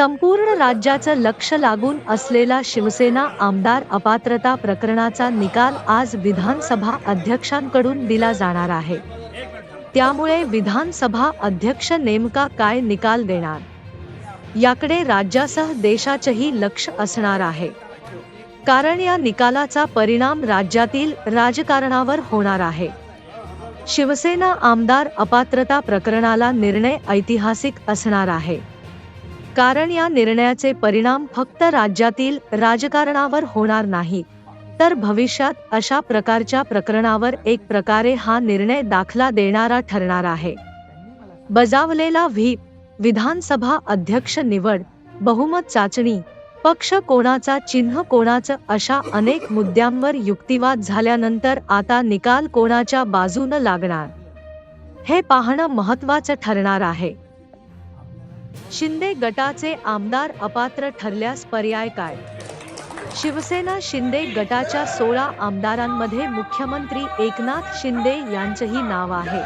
संपूर्ण राज्याचं लक्ष लागून असलेला शिवसेना आमदार अपात्रता प्रकरणाचा निकाल आज विधानसभा अध्यक्षांकडून दिला जाणार आहे. त्यामुळे विधानसभा अध्यक्ष नेमका काय निकाल देणार? याकडे राज्यासह देशाचंही लक्ष असणार आहे. कारण या निकालाचा परिणाम राज्यातील राजकारणावर होणार आहे. शिवसेना आमदार अपात्रता प्रकरणाला निर्णय ऐतिहासिक असणार आहे. कारण या निर्णयाचे परिणाम फक्त राज्यातील राजकारणावर होणार नाही तर भविष्यात अशा प्रकारच्या प्रकरणावर एक प्रकारे हा निर्णय दाखला देणारा ठरणार आहे. बजावलेला व्हीप विधानसभा अध्यक्ष निवड बहुमत चाचणी पक्ष कोणाचा चिन्ह कोणाचं अशा अनेक मुद्द्यांवर युक्तिवाद झाल्यानंतर आता निकाल कोणाच्या बाजूनं लागणार? हे पाहणं महत्वाचं ठरणार आहे. शिंदे गटाचे आमदार अपात्र ठरल्यास पर्याय काय? शिवसेना शिंदे गटाच्या सोळा आमदारांमध्ये मुख्यमंत्री एकनाथ शिंदे यांचंही नाव आहे.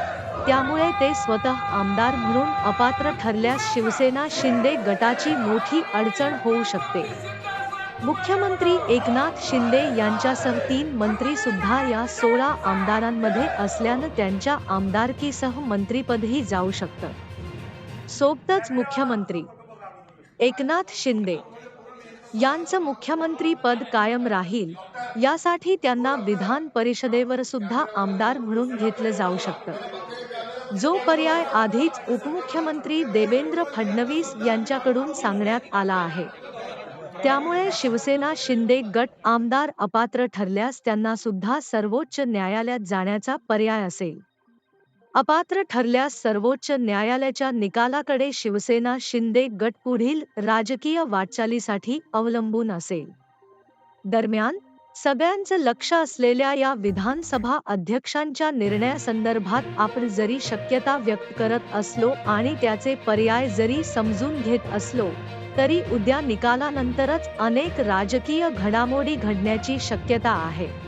त्यामुळे ते स्वतः आमदार म्हणून अपात्र ठरल्यास शिवसेना शिंदे गटाची मोठी अडचण होऊ शकते. मुख्यमंत्री एकनाथ शिंदे यांच्यासह तीन मंत्री सुद्धा या सोळा आमदारांमध्ये असल्यानं त्यांच्या आमदारकीसह मंत्रीपदही जाऊ शकतं. सोबतच मुख्यमंत्री एकनाथ शिंदे यांचं मुख्यमंत्री पद कायम राहील यासाठी त्यांना विधान परिषदेवर सुद्धा आमदार म्हणून घेतलं जाऊ शकतं. जो पर्याय आधीच उपमुख्यमंत्री देवेंद्र फडणवीस यांच्याकडून सांगण्यात आला आहे. त्यामुळे शिवसेना शिंदे गट आमदार अपात्र ठरल्यास त्यांना सुद्धा सर्वोच्च न्यायालयात जाण्याचा पर्याय असेल. अपात्र ठरल्यास सर्वोच्च न्यायालयाच्या निकालाकडे शिवसेना शिंदे गट पुढील राजकीय वाटचालीसाठी अवलंबून असेल. दरम्यान सगळ्यांचं लक्ष असलेल्या या विधानसभा अध्यक्षांच्या निर्णयासंदर्भात आपण जरी शक्यता व्यक्त करत असलो आणि त्याचे पर्याय जरी समजून घेत असलो तरी उद्या निकालानंतरच अनेक राजकीय घडामोडी घडण्याची शक्यता आहे.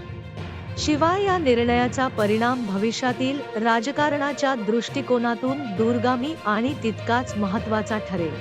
शिवाय या निर्णयाचा परिणाम भविष्यातील राजकारणाच्या दृष्टिकोनातून दूरगामी आणि तितकाच महत्त्वाचा ठरेल.